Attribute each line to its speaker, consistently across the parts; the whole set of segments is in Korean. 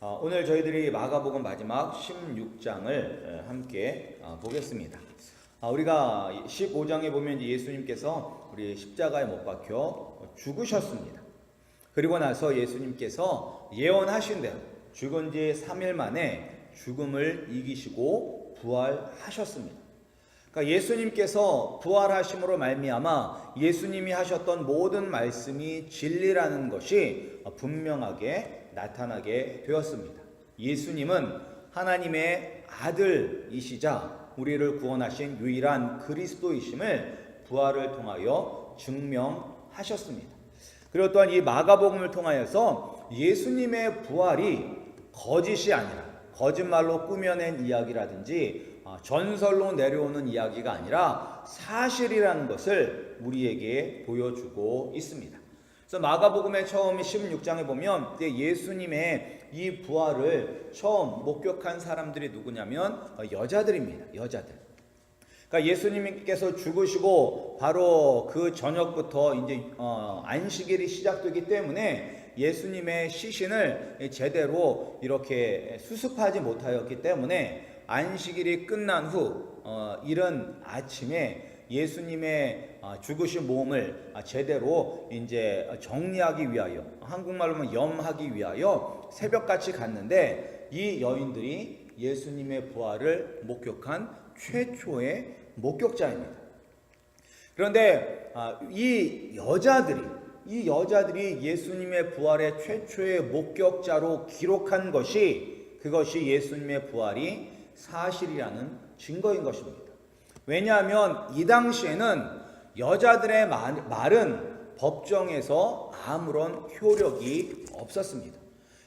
Speaker 1: 어, 오늘 저희들이 마가복음 마지막 16장을 함께 어, 보겠습니다. 아, 우리가 15장에 보면 예수님께서 우리 십자가에 못 박혀 죽으셨습니다. 그리고 나서 예수님께서 예언하신 대로 죽은 지 3일 만에 죽음을 이기시고 부활하셨습니다. 그러니까 예수님께서 부활하심으로 말미암아 예수님이 하셨던 모든 말씀이 진리라는 것이 분명하게 나타나게 되었습니다. 예수님은 하나님의 아들이시자 우리를 구원하신 유일한 그리스도이심을 부활을 통하여 증명하셨습니다. 그리고 또한 이 마가복음을 통하여서 예수님의 부활이 거짓이 아니라 거짓말로 꾸며낸 이야기라든지 아, 전설로 내려오는 이야기가 아니라 사실이라는 것을 우리에게 보여주고 있습니다. 그래서 마가복음의 처음 16장에 보면 예수님의 이 부활을 처음 목격한 사람들이 누구냐면 어, 여자들입니다. 여자들. 그러니까 예수님께서 죽으시고 바로 그 저녁부터 이제 어, 안식일이 시작되기 때문에 예수님의 시신을 제대로 이렇게 수습하지 못하였기 때문에 안식일이 끝난 후 어, 이른 아침에 예수님의 어, 죽으신 몸을 제대로 이제 정리하기 위하여 한국말로 염하기 위하여 새벽같이 갔는데 이 여인들이 예수님의 부활을 목격한 최초의 목격자입니다. 그런데 아, 이 여자들이 이 여자들이 예수님의 부활의 최초의 목격자로 기록한 것이 그것이 예수님의 부활이 사실이라는 증거인 것입니다. 왜냐하면 이 당시에는 여자들의 말은 법정에서 아무런 효력이 없었습니다.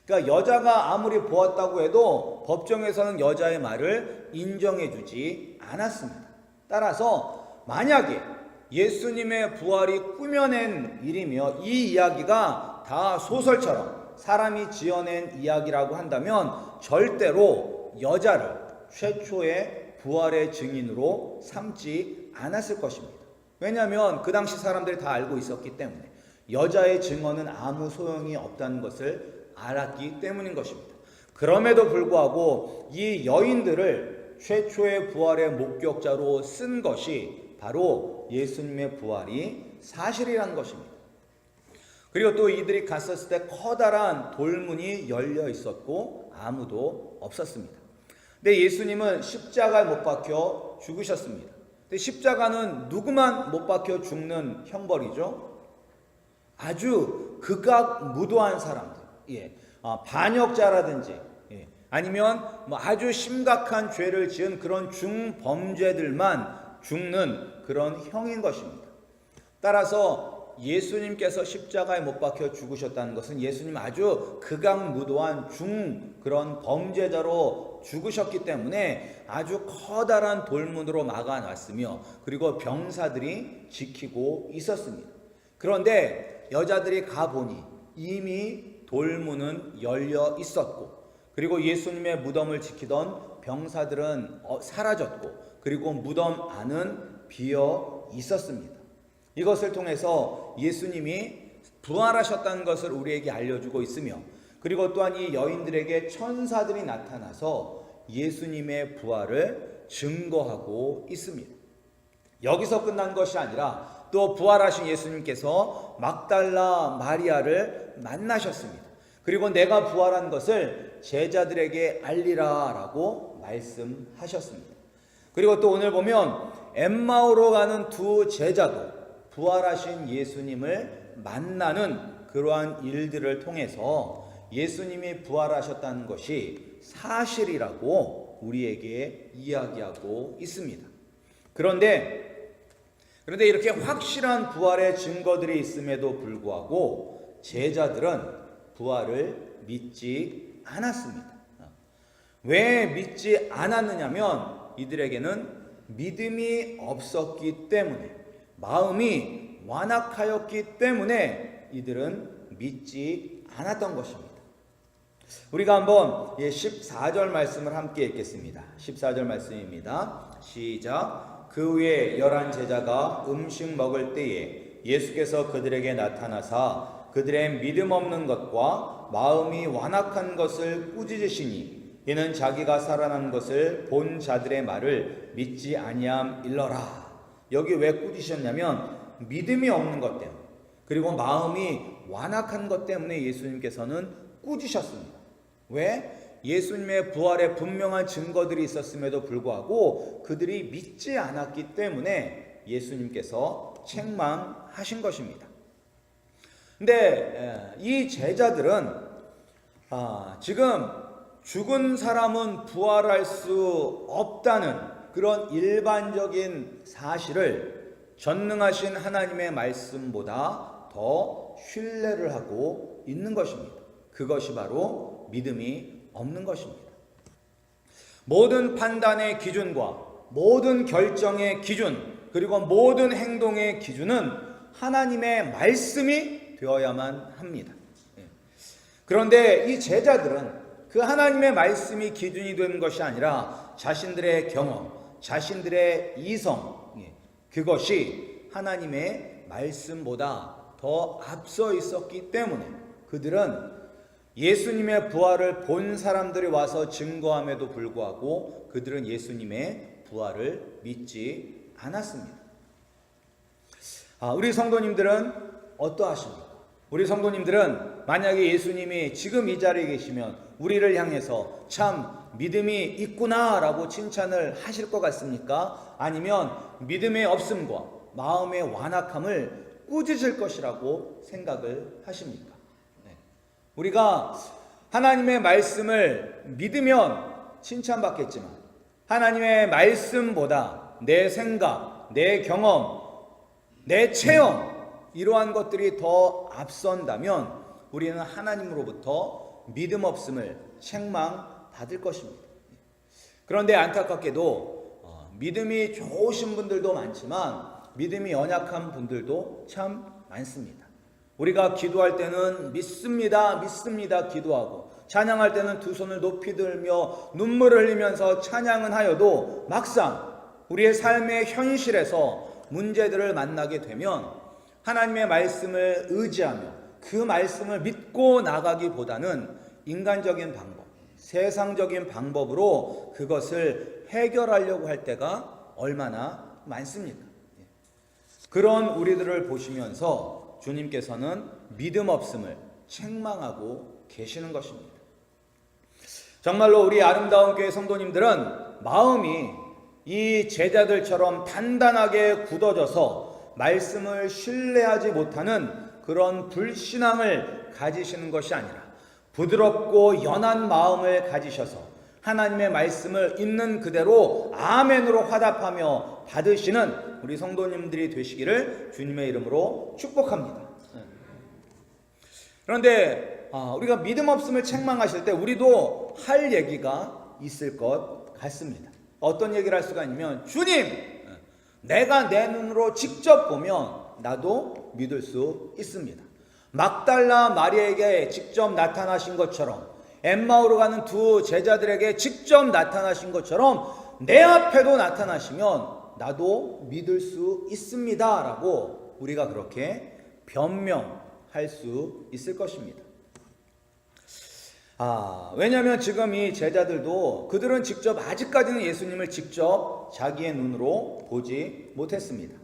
Speaker 1: 그러니까 여자가 아무리 보았다고 해도 법정에서는 여자의 말을 인정해 주지 않았습니다. 따라서 만약에 예수님의 부활이 꾸며낸 일이며 이 이야기가 다 소설처럼 사람이 지어낸 이야기라고 한다면 절대로 여자를 최초의 부활의 증인으로 삼지 않았을 것입니다. 왜냐하면 그 당시 사람들이 다 알고 있었기 때문에 여자의 증언은 아무 소용이 없다는 것을 알았기 때문인 것입니다. 그럼에도 불구하고 이 여인들을 최초의 부활의 목격자로 쓴 것이 바로 예수님의 부활이 사실이라는 것입니다. 그리고 또 이들이 갔었을 때 커다란 돌문이 열려 있었고 아무도 없었습니다. 근데 예수님은 십자가에 못 박혀 죽으셨습니다. 근데 십자가는 누구만 못 박혀 죽는 형벌이죠? 아주 극악 무도한 사람들, 예, 아, 반역자라든지, 예, 아니면 뭐 아주 심각한 죄를 지은 그런 중범죄들만 죽는 그런 형인 것입니다. 따라서 예수님께서 십자가에 못 박혀 죽으셨다는 것은 예수님 아주 극악무도한 중 그런 범죄자로 죽으셨기 때문에 아주 커다란 돌문으로 막아놨으며 그리고 병사들이 지키고 있었습니다. 그런데 여자들이 가보니 이미 돌문은 열려 있었고 그리고 예수님의 무덤을 지키던 병사들은 어, 사라졌고 그리고 무덤 안은 비어 있었습니다. 이것을 통해서 예수님이 부활하셨다는 것을 우리에게 알려주고 있으며 그리고 또한 이 여인들에게 천사들이 나타나서 예수님의 부활을 증거하고 있습니다. 여기서 끝난 것이 아니라 또 부활하신 예수님께서 막달라 마리아를 만나셨습니다. 그리고 내가 부활한 것을 제자들에게 알리라 라고 말씀하셨습니다. 그리고 또 오늘 보면 엠마오로 가는 두 제자도 부활하신 예수님을 만나는 그러한 일들을 통해서 예수님이 부활하셨다는 것이 사실이라고 우리에게 이야기하고 있습니다. 그런데 그런데 이렇게 확실한 부활의 증거들이 있음에도 불구하고 제자들은 부활을 믿지 않았습니다. 왜 믿지 않았느냐면 이들에게는 믿음이 없었기 때문에 마음이 완악하였기 때문에 이들은 믿지 않았던 것입니다. 우리가 한번 14절 말씀을 함께 읽겠습니다. 14절 말씀입니다. 시작. 그 후에 열한 제자가 음식 먹을 때에 예수께서 그들에게 나타나사 그들의 믿음 없는 것과 마음이 완악한 것을 꾸짖으시니 이는 자기가 살아난 것을 본 자들의 말을 믿지 아니함 일러라. 여기 왜 꾸짖으셨냐면 믿음이 없는 것 때문에 그리고 마음이 완악한 것 때문에 예수님께서는 꾸짖으셨습니다. 왜? 예수님의 부활에 분명한 증거들이 있었음에도 불구하고 그들이 믿지 않았기 때문에 예수님께서 책망하신 것입니다. 근데 이 제자들은 아, 지금 죽은 사람은 부활할 수 없다는 그런 일반적인 사실을 전능하신 하나님의 말씀보다 더 신뢰를 하고 있는 것입니다. 그것이 바로 믿음이 없는 것입니다. 모든 판단의 기준과 모든 결정의 기준, 그리고 모든 행동의 기준은 하나님의 말씀이 되어야만 합니다. 예. 그런데 이 제자들은 그 하나님의 말씀이 기준이 되는 것이 아니라 자신들의 경험, 자신들의 이성, 예. 그것이 하나님의 말씀보다 더 앞서 있었기 때문에 그들은 예수님의 부활을 본 사람들이 와서 증거함에도 불구하고 그들은 예수님의 부활을 믿지 않았습니다. 아, 우리 성도님들은 어떠하십니까? 우리 성도님들은 만약에 예수님이 지금 이 자리에 계시면 우리를 향해서 참 믿음이 있구나라고 칭찬을 하실 것 같습니까? 아니면 믿음의 없음과 마음의 완악함을 꾸짖을 것이라고 생각을 하십니까? 네. 우리가 하나님의 말씀을 믿으면 칭찬받겠지만 하나님의 말씀보다 내 생각, 내 경험, 내 체험 이러한 것들이 더 앞선다면 우리는 하나님으로부터 믿음 없음을 책망 받을 것입니다. 그런데 안타깝게도 어, 믿음이 좋으신 분들도 많지만 믿음이 연약한 분들도 참 많습니다. 우리가 기도할 때는 믿습니다, 믿습니다 기도하고 찬양할 때는 두 손을 높이 들며 눈물을 흘리면서 찬양은 하여도 막상 우리의 삶의 현실에서 문제들을 만나게 되면 하나님의 말씀을 의지하며 그 말씀을 믿고 나가기보다는 인간적인 방법, 세상적인 방법으로 그것을 해결하려고 할 때가 얼마나 많습니까? 그런 우리들을 보시면서 주님께서는 믿음 없음을 책망하고 계시는 것입니다. 정말로 우리 아름다운 교회 성도님들은 마음이 이 제자들처럼 단단하게 굳어져서 말씀을 신뢰하지 못하는 그런 불신앙을 가지시는 것이 아니라 부드럽고 연한 마음을 가지셔서 하나님의 말씀을 있는 그대로 아멘으로 화답하며 받으시는 우리 성도님들이 되시기를 주님의 이름으로 축복합니다. 그런데 아, 우리가 믿음 없음을 책망하실 때 우리도 할 얘기가 있을 것 같습니다. 어떤 얘기를 할 수가 있냐면 주님 내가 내 눈으로 직접 보면 나도 믿을 수 있습니다. 막달라 마리에게 직접 나타나신 것처럼 엠마오로 가는 두 제자들에게 직접 나타나신 것처럼 내 앞에도 나타나시면 나도 믿을 수 있습니다 라고 우리가 그렇게 변명할 수 있을 것입니다. 아, 왜냐하면 지금 이 제자들도 그들은 직접 아직까지는 예수님을 직접 자기의 눈으로 보지 못했습니다.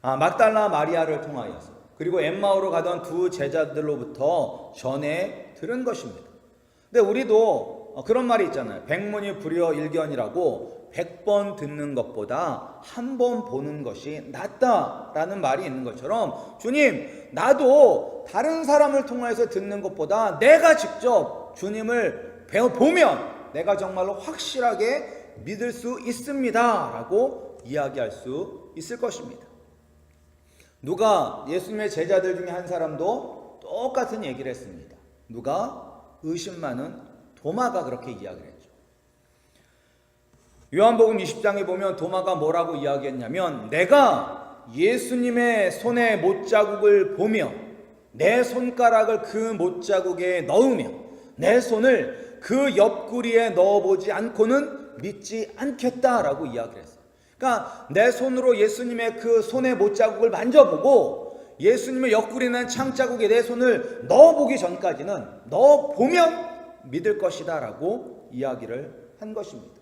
Speaker 1: 아, 막달라 마리아를 통하여서 그리고 엠마오로 가던 두 제자들로부터 전해 들은 것입니다. 근데 우리도 그런 말이 있잖아요. 백문이 불여 일견이라고 백번 듣는 것보다 한 번 보는 것이 낫다라는 말이 있는 것처럼 주님 나도 다른 사람을 통해서 듣는 것보다 내가 직접 주님을 보면 내가 정말로 확실하게 믿을 수 있습니다라고 이야기할 수 있을 것입니다. 누가 예수님의 제자들 중에 한 사람도 똑같은 얘기를 했습니다. 누가 의심 많은 도마가 그렇게 이야기를 했죠. 요한복음 20장에 보면 도마가 뭐라고 이야기했냐면 내가 예수님의 손에 못자국을 보며 내 손가락을 그 못자국에 넣으며 내 손을 그 옆구리에 넣어보지 않고는 믿지 않겠다라고 이야기를 했어요. 그러니까 내 손으로 예수님의 그 손의 못자국을 만져보고 예수님의 옆구리에 난 창자국에 내 손을 넣어보기 전까지는 넣어보면 믿을 것이다 라고 이야기를 한 것입니다.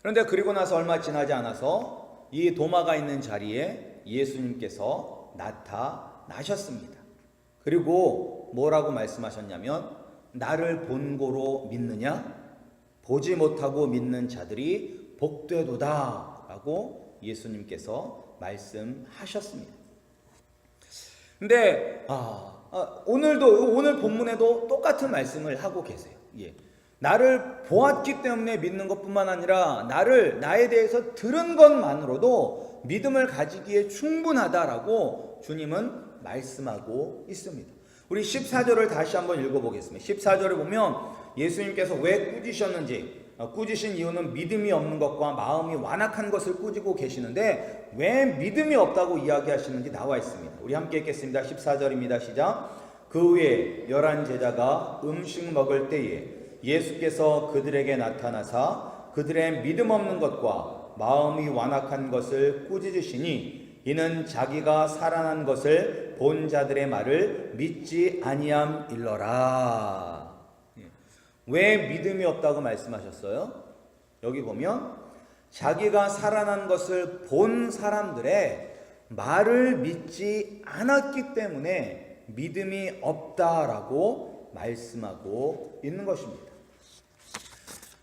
Speaker 1: 그런데 그리고 나서 얼마 지나지 않아서 이 도마가 있는 자리에 예수님께서 나타나셨습니다. 그리고 뭐라고 말씀하셨냐면 나를 본고로 믿느냐 보지 못하고 믿는 자들이 복되도다 라고 예수님께서 말씀하셨습니다. 근데 아, 아, 오늘도 오늘 본문에도 똑같은 말씀을 하고 계세요. 예. 나를 보았기 때문에 믿는 것뿐만 아니라 나를 나에 대해서 들은 것만으로도 믿음을 가지기에 충분하다라고 주님은 말씀하고 있습니다. 우리 14절을 다시 한번 읽어보겠습니다. 14절을 보면 예수님께서 왜 꾸지셨는지 어, 꾸지신 이유는 믿음이 없는 것과 마음이 완악한 것을 꾸지고 계시는데 왜 믿음이 없다고 이야기하시는지 나와 있습니다. 우리 함께 읽겠습니다. 14절입니다. 시작. 그 후에 열한 제자가 음식 먹을 때에 예수께서 그들에게 나타나사 그들의 믿음 없는 것과 마음이 완악한 것을 꾸짖으시니 이는 자기가 살아난 것을 본 자들의 말을 믿지 아니함 일러라. 예. 왜 믿음이 없다고 말씀하셨어요? 여기 보면 자기가 살아난 것을 본 사람들의 말을 믿지 않았기 때문에 믿음이 없다라고 말씀하고 있는 것입니다.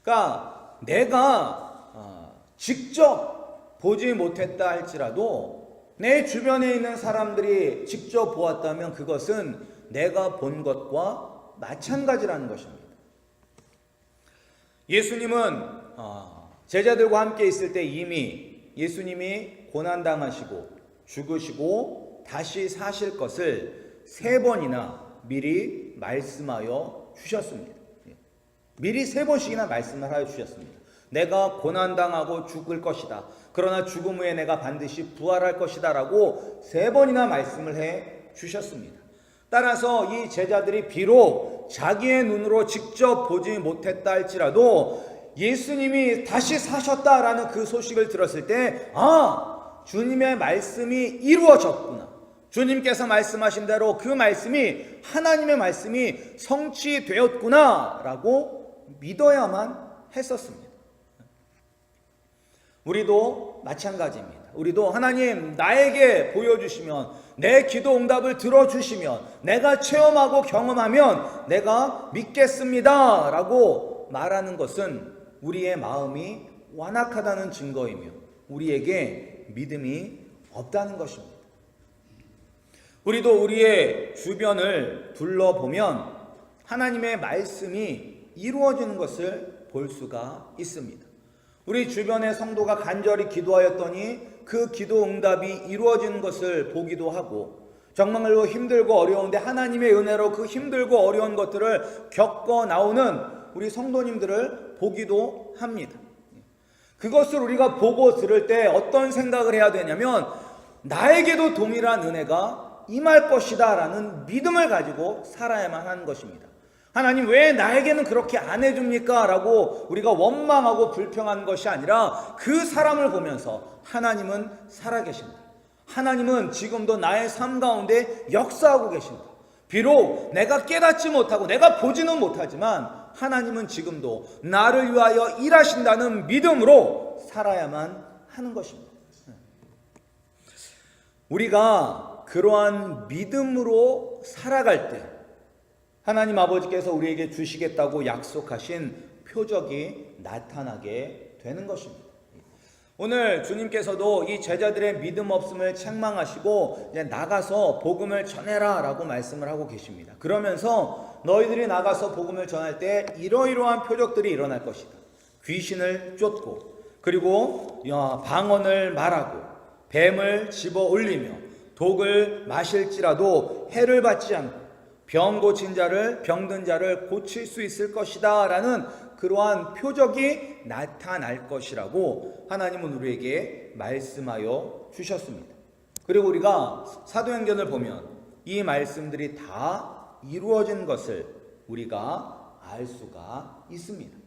Speaker 1: 그러니까 내가 어, 직접 보지 못했다 할지라도 내 주변에 있는 사람들이 직접 보았다면 그것은 내가 본 것과 마찬가지라는 것입니다. 예수님은 어, 제자들과 함께 있을 때 이미 예수님이 고난 당하시고 죽으시고 다시 사실 것을 세 번이나 미리 말씀하여 주셨습니다. 예. 미리 세 번씩이나 말씀을 하여 주셨습니다. 내가 고난당하고 죽을 것이다. 그러나 죽음 후에 내가 반드시 부활할 것이다 라고 세 번이나 말씀을 해 주셨습니다. 따라서 이 제자들이 비록 자기의 눈으로 직접 보지 못했다 할지라도 예수님이 다시 사셨다라는 그 소식을 들었을 때, 아, 주님의 말씀이 이루어졌구나. 주님께서 말씀하신 대로 그 말씀이 하나님의 말씀이 성취되었구나. 라고 믿어야만 했었습니다. 우리도 마찬가지입니다. 우리도 하나님 나에게 보여주시면 내 기도 응답을 들어주시면 내가 체험하고 경험하면 내가 믿겠습니다. 라고 말하는 것은 우리의 마음이 완악하다는 증거이며 우리에게 믿음이 없다는 것입니다. 우리도 우리의 주변을 둘러보면 하나님의 말씀이 이루어지는 것을 볼 수가 있습니다. 우리 주변의 성도가 간절히 기도하였더니 그 기도 응답이 이루어지는 것을 보기도 하고 정말로 힘들고 어려운데 하나님의 은혜로 그 힘들고 어려운 것들을 겪어 나오는 우리 성도님들을 보기도 합니다. 그것을 우리가 보고 들을 때 어떤 생각을 해야 되냐면 나에게도 동일한 은혜가 임할 것이다 라는 믿음을 가지고 살아야만 하는 것입니다. 하나님 왜 나에게는 그렇게 안 해줍니까? 라고 우리가 원망하고 불평한 것이 아니라 그 사람을 보면서 하나님은 살아계신다. 하나님은 지금도 나의 삶 가운데 역사하고 계신다. 비록 내가 깨닫지 못하고 내가 보지는 못하지만 하나님은 지금도 나를 위하여 일하신다는 믿음으로 살아야만 하는 것입니다. 우리가 그러한 믿음으로 살아갈 때 하나님 아버지께서 우리에게 주시겠다고 약속하신 표적이 나타나게 되는 것입니다. 오늘 주님께서도 이 제자들의 믿음 없음을 책망하시고 이제 나가서 복음을 전해라라고 말씀을 하고 계십니다. 그러면서 너희들이 나가서 복음을 전할 때 이러이러한 표적들이 일어날 것이다. 귀신을 쫓고 그리고 방언을 말하고 뱀을 집어 올리며 독을 마실지라도 해를 받지 않고 병 고친 자를 병든 자를 고칠 수 있을 것이다라는 그러한 표적이 나타날 것이라고 하나님은 우리에게 말씀하여 주셨습니다. 그리고 우리가 사도행전을 보면 이 말씀들이 다 이루어진 것을 우리가 알 수가 있습니다.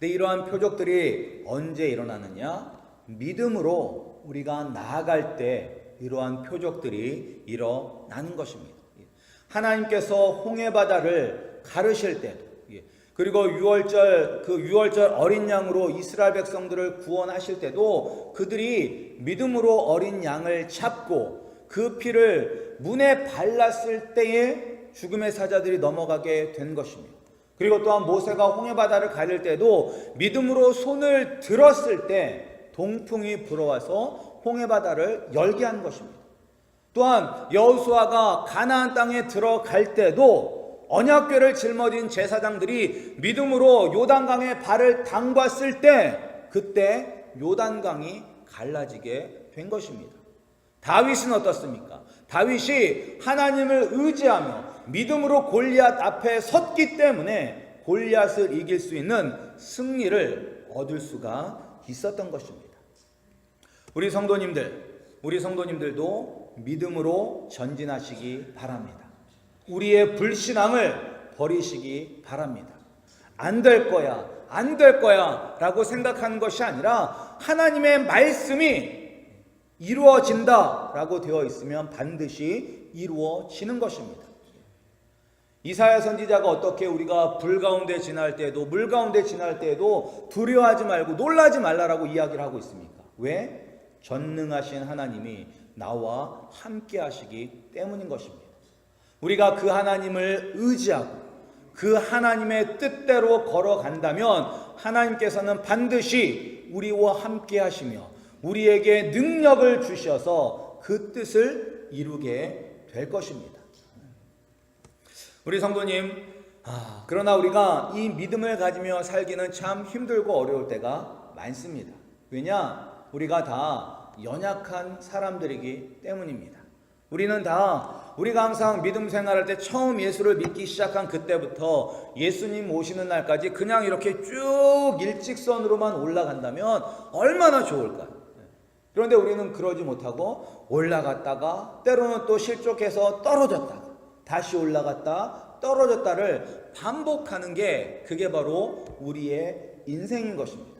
Speaker 1: 근데 이러한 표적들이 언제 일어나느냐? 믿음으로 우리가 나아갈 때 이러한 표적들이 일어나는 것입니다. 예. 하나님께서 홍해 바다를 가르실 때도 예. 그리고 유월절 그 유월절 어린 양으로 이스라엘 백성들을 구원하실 때도 그들이 믿음으로 어린 양을 잡고 그 피를 문에 발랐을 때에 죽음의 사자들이 넘어가게 된 것입니다. 그리고 또한 모세가 홍해 바다를 가릴 때도 믿음으로 손을 들었을 때 동풍이 불어와서 홍해 바다를 열게 한 것입니다. 또한 여호수아가 가나안 땅에 들어갈 때도 언약궤를 짊어진 제사장들이 믿음으로 요단강에 발을 담갔을 때 그때 요단강이 갈라지게 된 것입니다. 다윗은 어떻습니까? 다윗이 하나님을 의지하며 믿음으로 골리앗 앞에 섰기 때문에 골리앗을 이길 수 있는 승리를 얻을 수가 있었던 것입니다. 우리 성도님들, 우리 성도님들도 믿음으로 전진하시기 바랍니다. 우리의 불신앙을 버리시기 바랍니다. 안 될 거야, 안 될 거야 라고 생각하는 것이 아니라 하나님의 말씀이 이루어진다 라고 되어 있으면 반드시 이루어지는 것입니다. 이사야 선지자가 어떻게 우리가 불 가운데 지날 때도 물 가운데 지날 때도 두려워하지 말고 놀라지 말라라고 이야기를 하고 있습니까? 왜? 전능하신 하나님이 나와 함께 하시기 때문인 것입니다. 우리가 그 하나님을 의지하고 그 하나님의 뜻대로 걸어간다면 하나님께서는 반드시 우리와 함께 하시며 우리에게 능력을 주셔서 그 뜻을 이루게 될 것입니다. 우리 성도님, 아, 그러나 우리가 이 믿음을 가지며 살기는 참 힘들고 어려울 때가 많습니다. 왜냐? 우리가 다 연약한 사람들이기 때문입니다. 우리는 다 우리가 항상 믿음 생활할 때 처음 예수를 믿기 시작한 그때부터 예수님 오시는 날까지 그냥 이렇게 쭉 일직선으로만 올라간다면 얼마나 좋을까요? 그런데 우리는 그러지 못하고 올라갔다가 때로는 또 실족해서 떨어졌다가 다시 올라갔다 떨어졌다를 반복하는 게 그게 바로 우리의 인생인 것입니다.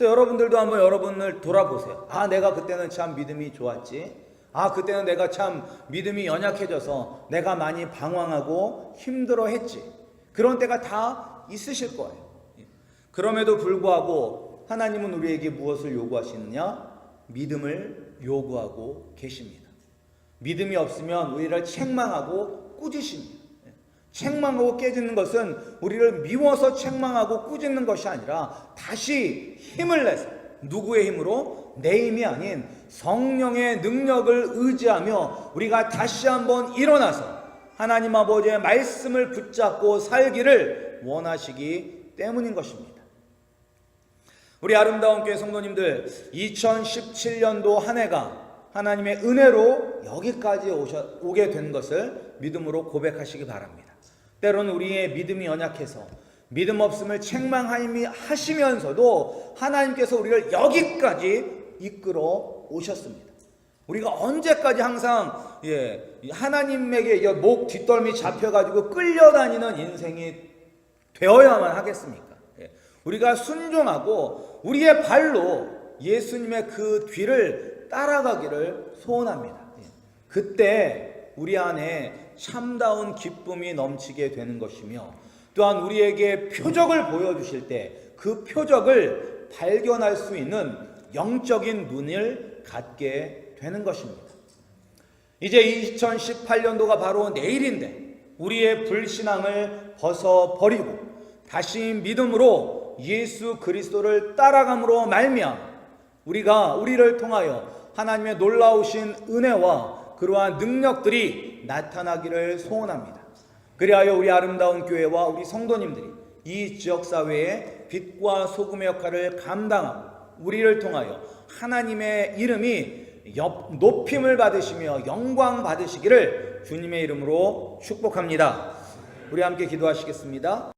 Speaker 1: 그래서 여러분들도 한번 여러분을 돌아보세요. 아, 내가 그때는 참 믿음이 좋았지. 아, 그때는 내가 참 믿음이 연약해져서 내가 많이 방황하고 힘들어 했지. 그런 때가 다 있으실 거예요. 그럼에도 불구하고 하나님은 우리에게 무엇을 요구하시느냐? 믿음을 요구하고 계십니다. 믿음이 없으면 우리를 책망하고 꾸짖습니다. 책망하고 깨지는 것은 우리를 미워서 책망하고 꾸짖는 것이 아니라 다시 힘을 내서 누구의 힘으로 내 힘이 아닌 성령의 능력을 의지하며 우리가 다시 한번 일어나서 하나님 아버지의 말씀을 붙잡고 살기를 원하시기 때문인 것입니다. 우리 아름다운 교회 성도님들 2017년도 한 해가 하나님의 은혜로 여기까지 오게 된 것을 믿음으로 고백하시기 바랍니다. 때로는 우리의 믿음이 연약해서 믿음 없음을 책망하시면서도 하나님께서 우리를 여기까지 이끌어 오셨습니다. 우리가 언제까지 항상 예, 하나님에게 목 뒷덜미 잡혀가지고 끌려다니는 인생이 되어야만 하겠습니까? 예, 우리가 순종하고 우리의 발로 예수님의 그 뒤를 따라가기를 소원합니다. 예, 그때 우리 안에 참다운 기쁨이 넘치게 되는 것이며 또한 우리에게 표적을 보여주실 때 그 표적을 발견할 수 있는 영적인 눈을 갖게 되는 것입니다. 이제 2018년도가 바로 내일인데 우리의 불신앙을 벗어버리고 다시 믿음으로 예수 그리스도를 따라감으로 말미암 우리가 우리를 통하여 하나님의 놀라우신 은혜와 그러한 능력들 이 나타나기를 소원합니다. 그리하여 우리 아름다운 교회와 우리 성도님들이 이 지역 사회의 빛과 소금의 역할을 감당하고 우리를 통하여 하나님의 이름이 높임을 받으시며 영광 받으시기를 주님의 이름으로 축복합니다. 우리 함께 기도하시겠습니다.